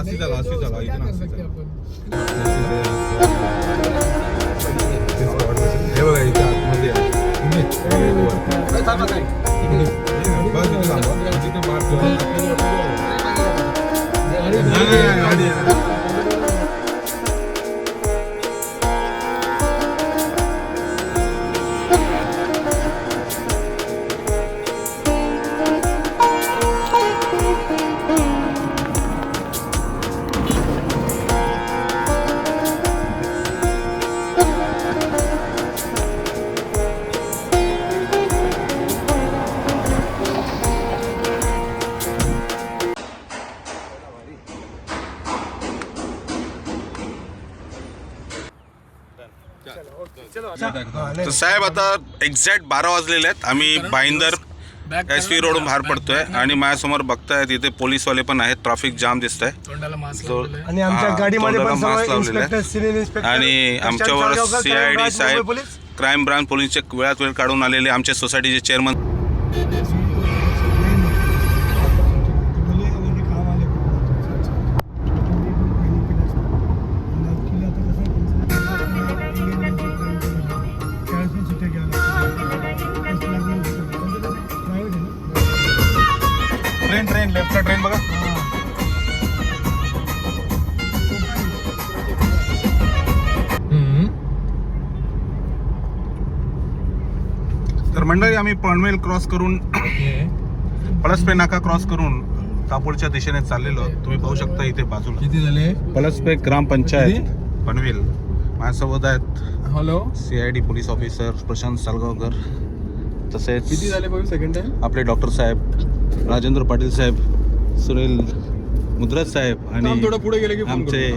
अशी चला अशी चला इथे ना अशी चला. हे बघा इथे आतमध्ये. हे. बस इथे थांबा. तिथे मार्क. नाही, तर साहेब आता एक्झॅक्ट बारा वाजलेले आहेत. आम्ही भाईंदर एस पी रोडून बाहेर पडतोय आणि माझ्यासमोर बघताय तिथे पोलीसवाले पण आहेत. ट्रॅफिक जाम दिसत आहे तोंडाला मास्क तो- लावलेलं आहे. आणि आमच्या हा, गाडीमध्ये पण मास्क लावलेला इन्स्पेक्टर आहे. आणि आमच्यावर C I D crime Saheb branch, Mumbai police. Crime branch पोलीसचे वेळात वेळ काढून आलेले आमचे सोसायटीचे चेअरमन तर मंडळी आम्ही पनवेल क्रॉस करून पळसपे नाका क्रॉस करून कापोडच्या दिशेने चाललेलो. तुम्ही पाहू शकता इथे बाजूला. किती झाले? पळसपे ग्रामपंचायत पनवेल. माझ्यासोबत आहेत hello C I D police officer Prashant Salgaonkar. तसेच किती झाले सेकंड आपले डॉक्टर साहेब राजेंद्र पाटील साहेब सुनील मुद्रज साहेब आणि थोडं पुढे गेले की आमचे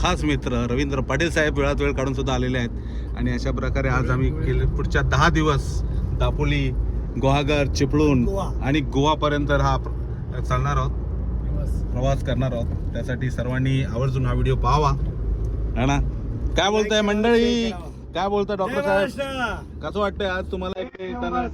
खास मित्र रवींद्र पाटील साहेब वेळात वेळ काढून सुद्धा आलेले आहेत. आणि अशा प्रकारे आज आम्ही पुढच्या दहा दिवस दापोली गुहागर चिपळून गोवा. आणि गोवापर्यंत हा चालणार आहोत. प्रवास. करणार आहोत. त्यासाठी सर्वांनी आवर्जून हा व्हिडिओ पाहावा. है ना? काय बोलताय मंडळी? काय बोलताय डॉक्टर साहेब? कसं वाटतंय आज तुम्हाला इकडे येताना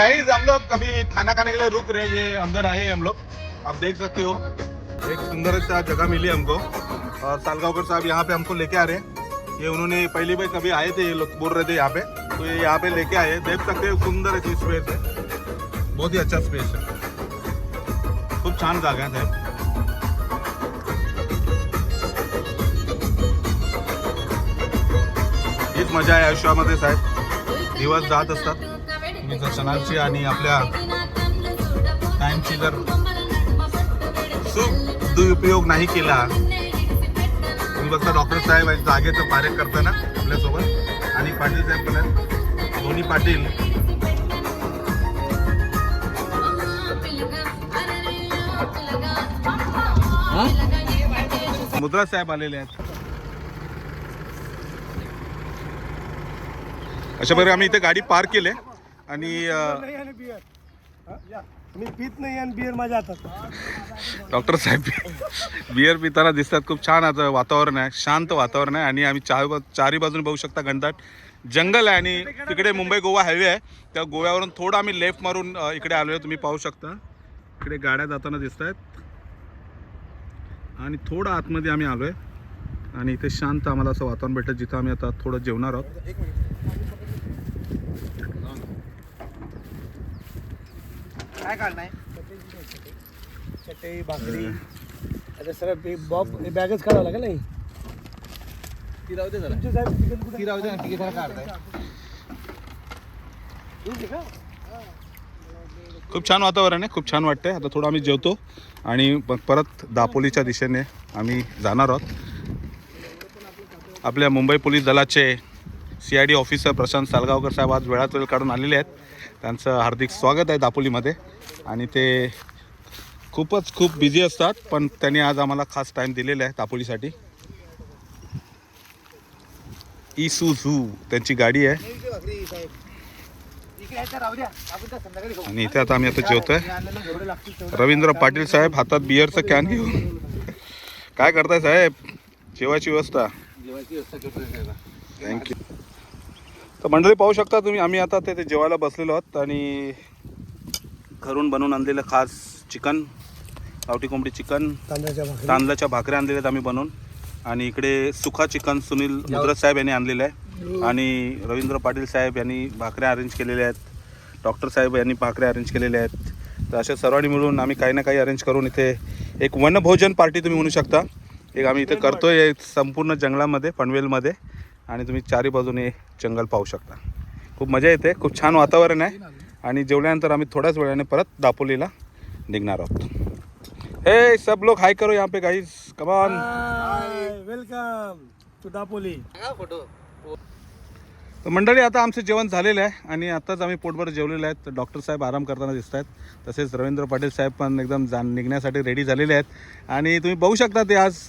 गाइस हम लोग कभी खाना खाने के लिए रुक रहे हैं, ये अंदर आए हैं हम लोग। आप देख सकते हो, एक सुंदर सा जगह मिली हमको। और सालगावकर साहब यहाँ पे हमको लेके आ रहे हैं। ये उन्होंने पहली बार कभी आए थे, ये लोग बोल रहे थे यहाँ पे। तो ये यहाँ पे लेके आए देख सकते हो, सुंदर अशी स्पेस है। बहुत ही अच्छा स्पेस है। खूप छान जागा आहे साहेब मज़ा आहे आयुष्यामध्ये साहेब। दिवस जात जर आणि आपल्या टाइमची जर सुख दुरुपयोग नाही केला तुम्ही बघता डॉक्टर साहेब आणि जागेचं पारेख करताना आपल्यासोबत. आणि पाटील साहेब पण आहेत. दोन्ही पाटील. मुद्रा साहेब आलेले आहेत. अशा प्रकारे आम्ही इथे गाडी पार्क केली नाही आणि मी पित नाही आणि बियर माझ्या हातात. डॉक्टर साहेब बियर पिताना दिसतात. खूप छान आता वातावरण आहे. शांत वातावरण आहे. आणि आम्ही चार चारी बाजूने बघू शकता घनदाट जंगल आहे. आणि तिकडे मुंबई गोवा हायवे आहे. त्या गोव्यावरून थोडं आम्ही लेफ्ट मारून इकडे आलो आहे तुम्ही पाहू शकता. इकडे गाड्या जाताना दिसत आहेत आणि थोडं आतमध्ये आम्ही आलो आहे आणि इथे शांत आम्हाला असं वातावरण भेटतं जिथं आम्ही आता थोडं जेवणार आहोत. काय काढणार चटई भाकरी. आता सर बॉब बॅगच काढावं लागेल नाही ती राहू दे जरा. तुमचे साहेब तिकीट कुठे? ती राहू दे ना तिकीट काढताय. तुमचे का? खूप छान वातावरण आहे खूप छान वाटतंय. आता थोडं आम्ही जेवतो आणि मग परत दापोलीच्या दिशेने आम्ही जाणार आहोत. आपल्या मुंबई पोलीस दलाचे C I D officer Prashant Salgaonkar साहेब आज वेळात वेळ काढून आलेले आहेत. त्यांचं हार्दिक स्वागत आहे दापोलीमध्ये. आणि ते खूपच खूप बिझी असतात पण त्यांनी आज आम्हाला खास टाईम दिलेला आहे तापोलीसाठी. ई सू झू त्यांची गाडी आहे. आणि इथे आता आम्ही आता जेवतोय. रवींद्र पाटील साहेब हातात बियरचं कॅन घेऊन. काय करताय साहेब? जेवायची व्यवस्था. थँक्यू तर मंडळी पाहू शकता तुम्ही आम्ही आता ते जेवायला बसलेलो आहोत आणि घरून बनवून आणलेलं खास चिकन गावठी कोंबडी चिकन तांदळाच्या भाकरी. तांदळाच्या भाकऱ्या आणलेल्या आहेत आम्ही बनवून. आणि इकडे सुखा चिकन सुनील मुद्रत साहेब यांनी आणलेलं आहे. आणि रवींद्र पाटील साहेब यांनी भाकऱ्या अरेंज केलेल्या आहेत. डॉक्टर साहेब यांनी भाकऱ्या अरेंज केलेल्या आहेत. तर अशा सर्वांनी मिळून आम्ही काही ना काही अरेंज करून इथे एक वनभोजन पार्टी तुम्ही म्हणू शकता. एक आम्ही इथे करतोय संपूर्ण जंगलामध्ये पनवेलमध्ये. आणि तुम्ही चारी बाजूने जंगल पाहू शकता. खूप मजा येते खूप छान वातावरण आहे. आणि जेवल्यानंतर आम्ही थोड्याच वेळाने परत दापोलीला निघणार आहोत. हे सब लोग हाय करो यहाँ पे guys come on welcome to Dapoli. तर मंडळी आता आमचं जेवण झालेलं आहे आणि आत्ताच आम्ही पोटभर जेवलेलं आहेत. तर डॉक्टर साहेब आराम करताना दिसत आहेत. तसेच रवींद्र पाटील साहेब पण एकदम जा निघण्यासाठी रेडी झालेले आहेत. आणि तुम्ही बघू शकता ते आज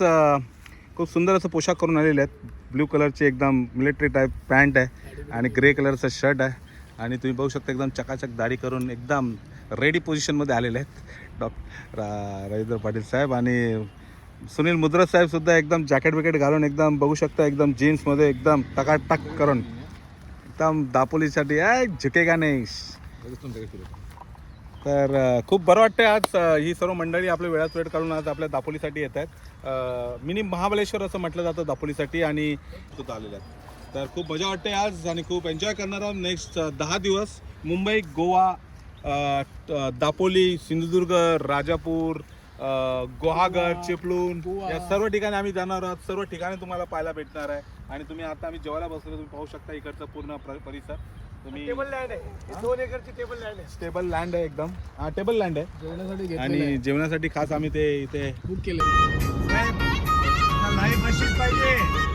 खूप सुंदर असं पोशाख करून आलेले आहेत. ब्ल्यू कलरची एकदम मिलिटरी टाईप पॅन्ट आहे आणि ग्रे कलरचं शर्ट आहे. आणि तुम्ही बघू शकता एकदम चकाचक दाढी करून एकदम रेडी पोझिशनमध्ये आलेले आहेत. डॉक्टर रा रवींद्र पाटील साहेब आणि सुनील मुद्रा साहेबसुद्धा एकदम जॅकेट बिकेट घालून एकदम बघू शकता एकदम जीन्समध्ये एकदम टकाटक करून. एकदम दापोलीसाठी आहे झुकेगा नाही? तर खूप बरं वाटतं आज ही सर्व मंडळी आपल्या वेळात वेळ काढून आज आपल्या दापोलीसाठी येत आहेत. मिनी महाबळेश्वर असं म्हटलं जातं दापोलीसाठी आणि सुद्धा आलेले आहेत तर खूप मजा वाटते आज आणि खूप एन्जॉय करणार आहोत नेक्स्ट दहा दिवस. मुंबई गोवा दापोली सिंधुदुर्ग राजापूर अ, गुहागर चिपळूण या सर्व ठिकाणी आम्ही जाणार आहोत. सर्व ठिकाणी तुम्हाला पाहायला भेटणार आहे. आणि तुम्ही आता आम्ही जेवायला बसलो तुम्ही पाहू शकता इकडचा पूर्ण प्र- परिसर. तुम्ही टेबल लँड आहे. दोन एकरची टेबल लँड आहे. स्टेबल लँड आहे एकदम. हा टेबल लँड आहे. जेवणासाठी आणि जेवणासाठी खास आम्ही ते इथे बुक केले लाईफ अशीच पाहिजे.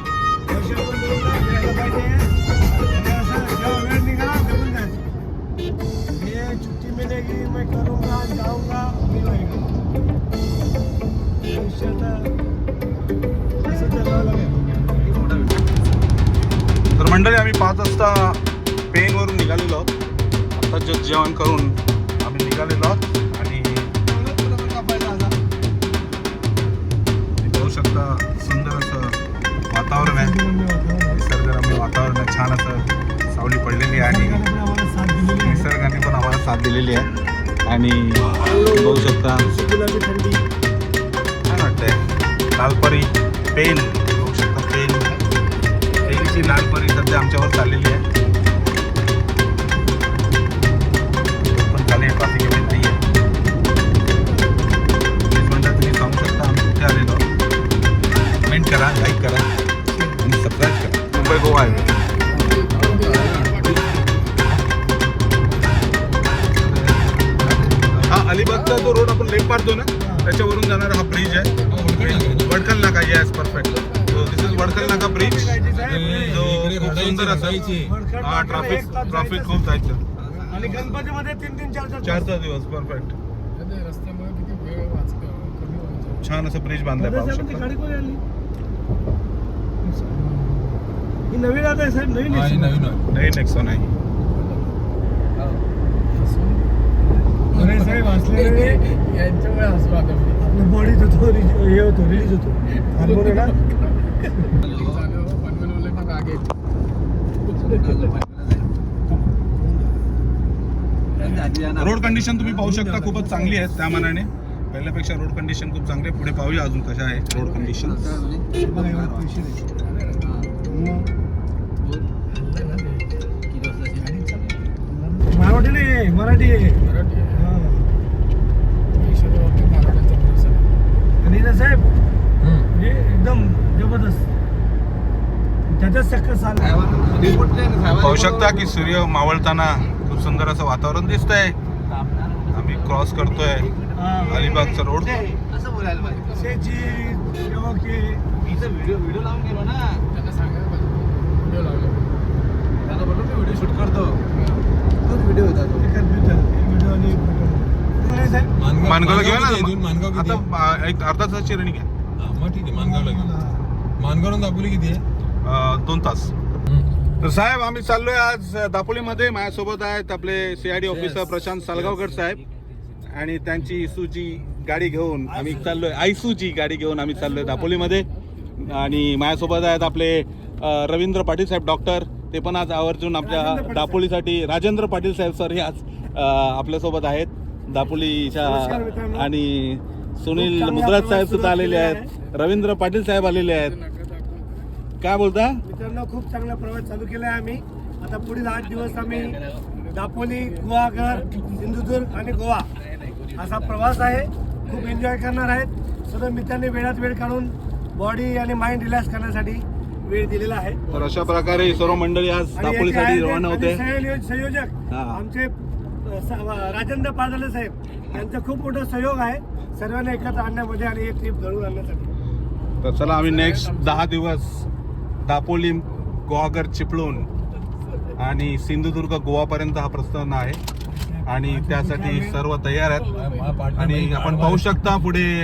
तर मंडळी आम्ही पाच वाजता पेनवरून निघालेलो आहोत. आता जस्ट जेवण करून आम्ही निघालेलो आहोत आणि पाहू शकता सुंदर वातावरण आहे. निसर्गरम्य वातावरण आहे. छान असं सावली पडलेली आहे आणि निसर्गाने पण आम्हाला साथ दिलेली आहे. आणि बघू शकता. गुलाबी छान वाटतंय? लालपरी पेन. बघू शकता पेन. पेनची लालपरी सध्या आमच्यावर चाललेली आहे. मुंबई गोवा आहे हा अलिबागचा जो रोड आपण लेफ्ट मारतो ना त्याच्यावरून जाणारा हा ब्रिज आहे. Wadkhal Naka yes perfect so this is Wadkhal Naka bridge जो खूप सुंदर असं हा ट्रॅफिक ट्रॅफिक खूप जायचं. आणि गणपतीमध्ये तीन तीन चार चार चार चार दिवस परफेक्ट रस्त्यामुळे किती वेळ वाच कमी व्हायचा छान असं ब्रिज बांधलाय पाहू शकता. ही नवीन आता आहे साहेब नवीन आहे. नाही नेक्सॉन आहे अरे साहेब असले यांच्यामुळे हसू आता मी. आपल्या बॉडीत होतो रिज- हे होतो रिलीज होतो हार्मोन आहे ना झालं, पनवेलवाले पण राग येते. रोड कंडिशन तुम्ही पाहू शकता खूपच चांगली आहे त्या मानाने पहिल्यापेक्षा रोड कंडिशन खूप चांगली आहे पुढे पाहूया अजून कशा आहे रोड कंडिशन बघा एवढे पैसे नाही. मग नाही मराठी आहे. मराठी आहे. हा. पैशाच्या बाबतीत मराठ्यांचा भरोसा नाही. आणि ना साहेब हे एकदम जबरदस्त. चालू पाहू शकता की सूर्य मावळताना खूप सुंदर असं वातावरण दिसतंय. क्रॉस करतोय. अलिबागचा रोड शेची शेवकी त्यांना सांगायला पाहिजे. व्हिडिओ लावला चिकन पिकल व्हिडिओ आणि फोटो नाही साहेब? मानगावला घेऊया इथून? ना मानगाव किती आता आ, एक अर्धा तासाची रनिंग आहे. हा, मग ठीक आहे मानगावला घेऊ मानगावरून दापोली किती आहे? अ, दोन तास. तर साहेब आम्ही चाललोय आज दापोलीमध्ये. माझ्यासोबत आहेत आपले सीआयडी ऑफिसर प्रशांत सालगावकर साहेब आणि त्यांची इसूची गाडी घेऊन आम्ही चाललोय. आयसूची गाडी घेऊन आम्ही चाललोय दापोलीमध्ये. आणि माझ्यासोबत आहेत आपले अ, रवींद्र पाटील साहेब डॉक्टर. ते पण आज आवर्जून आपल्या दापोलीसाठी राजेंद्र पाटील साहेब सर हे आज आपल्यासोबत आहेत. दापोलीच्या. आणि सुनील मुद्राज साहेब सुद्धा आलेले आहेत. रवींद्र पाटील साहेब आलेले आहेत. काय बोलता? मित्रांनो खूप चांगला प्रवास चालू केला आहे आम्ही. आता पुढील आठ दिवस आम्ही दापोली गुहागर सिंधुदुर्ग आणि गोवा असा प्रवास आहे. खूप एन्जॉय करणार आहेत. सर्व मित्रांनी वेळात वेळ काढून बॉडी आणि माइंड रिलॅक्स करण्यासाठी वेळ दिलेला आहे. तर अशा प्रकारे सर्व मंडळी आज दापोलीसाठी रवाना होते. संयोजक- हा. आमचे राजेंद्र पादाले साहेब यांचा खूप मोठा सहयोग आहे. सर्वांना एकत्र आणण्यामध्ये आणि एक ट्रिप घडवून आणण्यासाठी. तर चला आम्ही नेक्स्ट दहा दिवस दापोली गोवागर चिपळूण आणि सिंधुदुर्ग गोवापर्यंत हा प्रस्थान आहे. आणि त्यासाठी सर्व तयार आहेत. आणि आपण पाहू शकता पुढे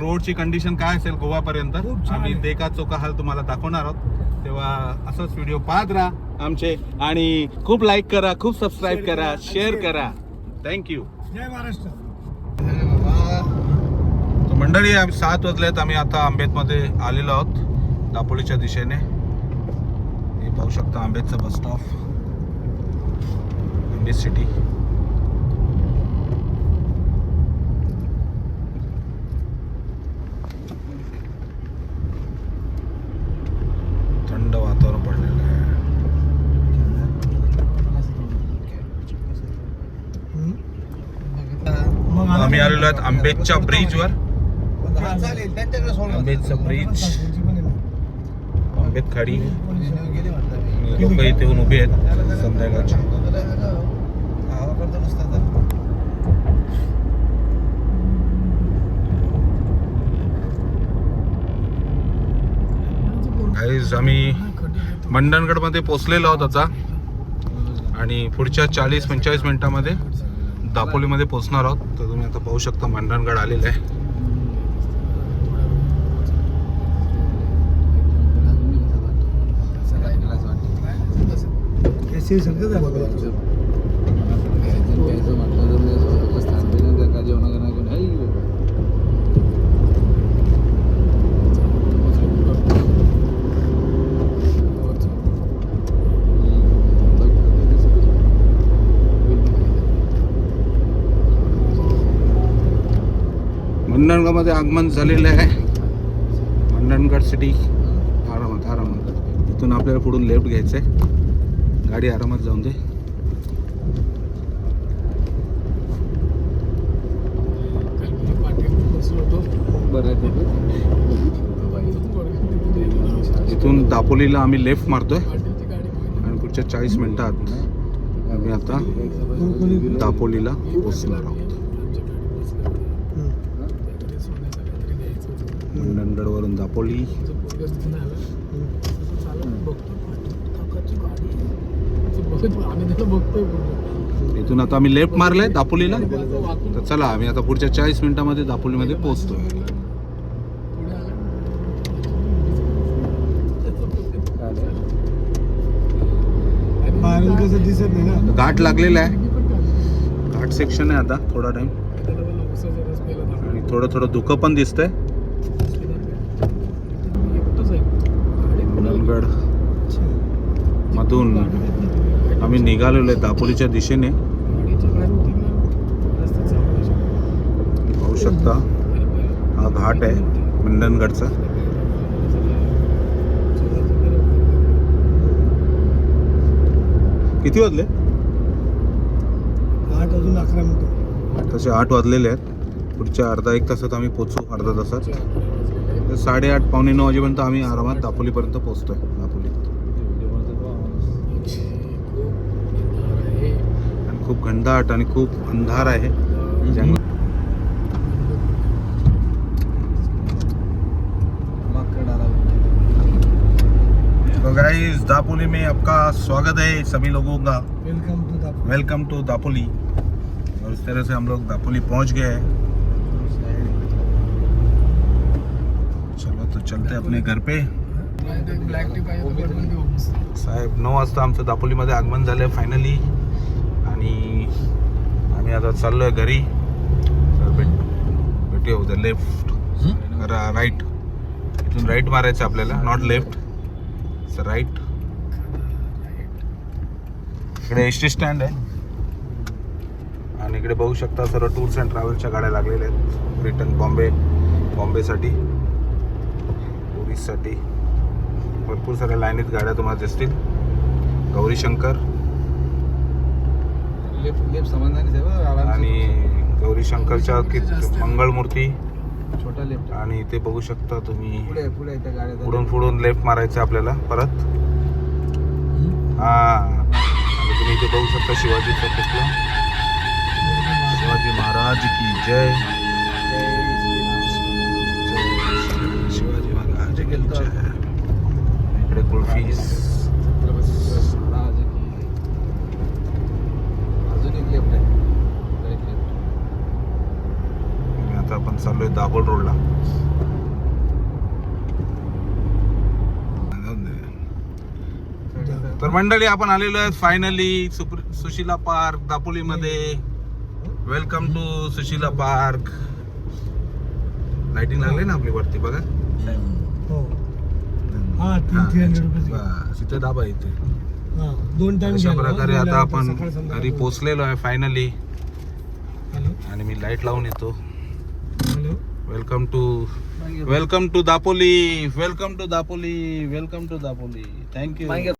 रोडची कंडिशन काय असेल गोवापर्यंत आम्ही. देका चोका हाल तुम्हाला दाखवणार आहोत. तेव्हा असंच व्हिडिओ पाहत राहा आमचे. आणि खूप लाईक करा खूप सबस्क्राईब करा शेअर करा. थँक्यू जय महाराष्ट्र. मंडळी आम्ही सात वाजलेत. आम्ही आता आंबेतमध्ये आलेलो आहोत. दापोलीच्या दिशेने. हे पाहू शकता आंबेतचं बस स्टॉप आंबेत सिटी थंड वातावरण पडलेलं आहे. आम्ही आलेलो आहेत आंबेदच्या ब्रिजवर आंबेदचं ब्रिज आंबेद खाडी लोक इथे येऊन उभे आहेत. संध्याकाळचे. Guys, आम्ही मंडणगडमध्ये पोचलेलो आहोत आता. आणि पुढच्या चाळीस पंचेचाळीस मिनिटामध्ये दापोलीमध्ये पोहोचणार आहोत. तर तुम्ही आता पाहू शकता मंडणगड आलेलं आहे. एसी सगळं झालं मंडणगडमध्ये आगमन झालेलं आहे. मंडणगड सिटी आरामात आरामात. इथून आपल्याला पुढून लेफ्ट घ्यायचं आहे गाडी आरामात जाऊन दे. इथून दापोलीला आम्ही लेफ्ट मारतोय. आणि पुढच्या चाळीस मिनिटात आम्ही आता दापोलीला पोचणार आहोत. मंडणगडवरून दापोली. इथून आता आम्ही लेफ्ट मारलाय दापोलीला तर चला आम्ही आता पुढच्या चाळीस मिनिटामध्ये दापोलीमध्ये पोहोचतोय घाट लागलेला आहे. घाट सेक्शन आहे आता थोडा टाइम. आणि थोडं थोडं धुकं पण दिसतंय एकटंच आहे. गाडी कुणाला- मंडणगड मधून आम्ही निघालेलो आहे दापोलीच्या दिशेने. पाहू शकता हा घाट आहे मंडनगडचा किती वाजले? आठ अजून अकरा मिनिट तसे आठ वाजलेले आहेत. पुढच्या अर्धा एक तासात आम्ही पोचू अर्धा तासात. तर साडेआठ पावणे नऊ वाजेपर्यंत आम्ही आरामात दापोलीपर्यंत पोचतोय खूप घनदाट आणि खूप अंधार आहे. जंगल तो गाइस दापोली में आपका स्वागत है सभी लोगों का. Welcome to the welcome to Dapoli. और इस तरह से हम लोग दापोली पहुँच गए हैं. चलो तो चलते हैं अपने घर पे. देऊ साहेब नऊ वाजता आमचं दापोलीमध्ये आगमन झालं फायनली आणि आम्ही आता चाललोय घरी. तर भेट भेटूया उद्या लेफ्ट राईट इथून राईट मारायचं आपल्याला नॉट लेफ्ट राईट इकडे एस टी स्टँड आहे. आणि इकडे बघू शकता सर्व टूर्स अँड ट्रॅव्हल्सच्या गाड्या लागलेल्या आहेत. रिटर्न बॉम्बे बॉम्बेसाठी टुरिस्टसाठी भरपूर साऱ्या लाईनीत गाड्या तुम्हाला दिसतील. गौरी शंकर लेफ्ट लेफ्ट समाधानी आणि गौरी शंकरच्या मंगळमूर्ती छोटा लेफ्ट आणि ते बघू शकता तुम्ही पुढे पुढे त्या गाड्या पुढून पुढून लेफ्ट मारायचं आपल्याला परत. हा. आणि तुम्ही इथे बघू शकता शिवाजीचं पुतळा शिवाजी महाराज की जय. शिवाजी महाराज की जय. इकडे कुल्फीस अजून एक लेफ्ट आहे राईट लेफ्ट आणि आता आपण चाललोय दाभोळ रोडला. तर मंडळी आपण आलेलो आहे finally Sushila park दापोलीमध्ये. Welcome to Sushila park. Lighting लागली ना आपली वरती बघा. हो. इथे दाबा इथे. हा दोन टाइम अशा प्रकारे आता आपण घरी पोचलेलो आहे फायनली आणि मी लाइट लावून येतो. Hello welcome to welcome to Dapoli welcome to Dapoli welcome to Dapoli thank you